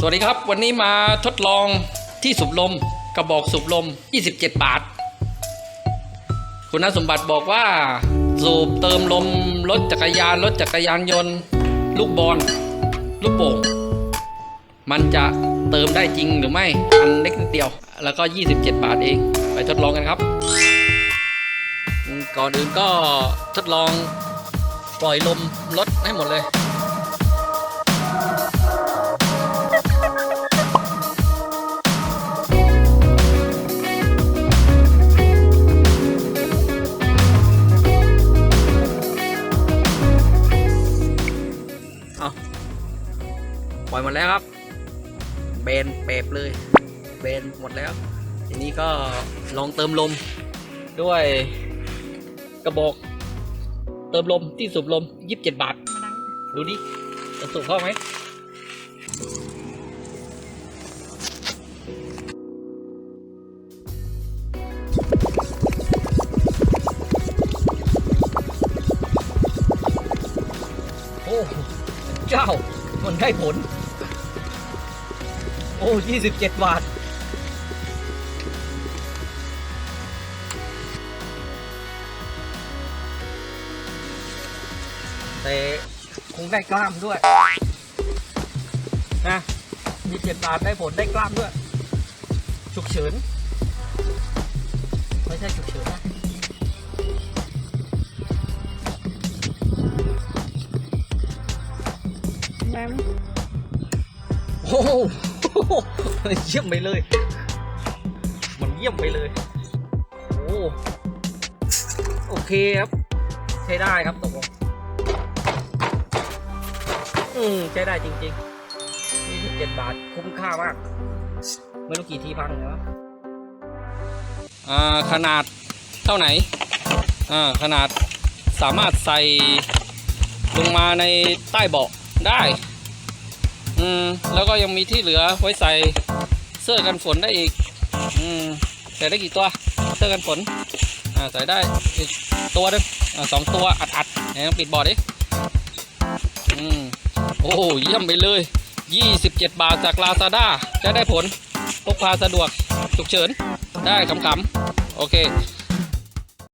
สวัสดีครับ วันนี้มาทดลองที่สูบลมกระบอกสูบลม 27 บาท คุณสมบัติบอกว่า สูบเติมลมรถจักรยานรถจักรยานยนต์ ลูกบอลลูกโป่งมันจะเติมได้จริงหรือไม่ อันเล็กนิดเดียว แล้วก็ 27 บาทเอง ไปทดลองกันครับ ก่อนอื่นก็ทดลองปล่อยลมรถให้หมดเลย อยหมดแล้วครับ เบนเปบเลย เบนหมดแล้ว ทีนี้ก็ลองเติมลม ด้วยกระบอก เติมลมที่สูบลม 27 บาท ดูดิจะสูบเข้าไหมโอ้ เจ้า มันได้ผล โอ้ยี่สิบเจ็ดบาท แต่คงได้กล้ามด้วย นะยี่สิบเจ็ดบาทได้ผลได้กล้ามด้วย ฉุกเฉิน ไม่ใช่ฉุกเฉินนะได้ไหมโอ้โห เยี่ยมไปเลย มันเยี่ยมไปเลย โอ้โอเคครับ ใช้ได้ครับตกลงอืมใช้ได้จริงๆ27บาทคุ้มค่ามาก ไม่รู้กี่ทีพังเลยวะอ่าขนาดเท่าไหนอ่าขนาดสามารถใส่ลงมาในใต้เบาะได้ อืมแล้วก็ยังมีที่เหลือไว้ใส่เสื้อกันฝนได้อีก อืมใส่ได้กี่ตัว เสื้อกันฝน อ่าใส่ได้อีกตัวนึงอ่าสองตัวอัดอัดไหนปิดบอร์ดดิ อืมโอ้เยี่ยมไปเลย 27 บาทจากลาซาด้าจะได้ผลพกพาสะดวกฉุกเฉินได้ขำๆ โอเค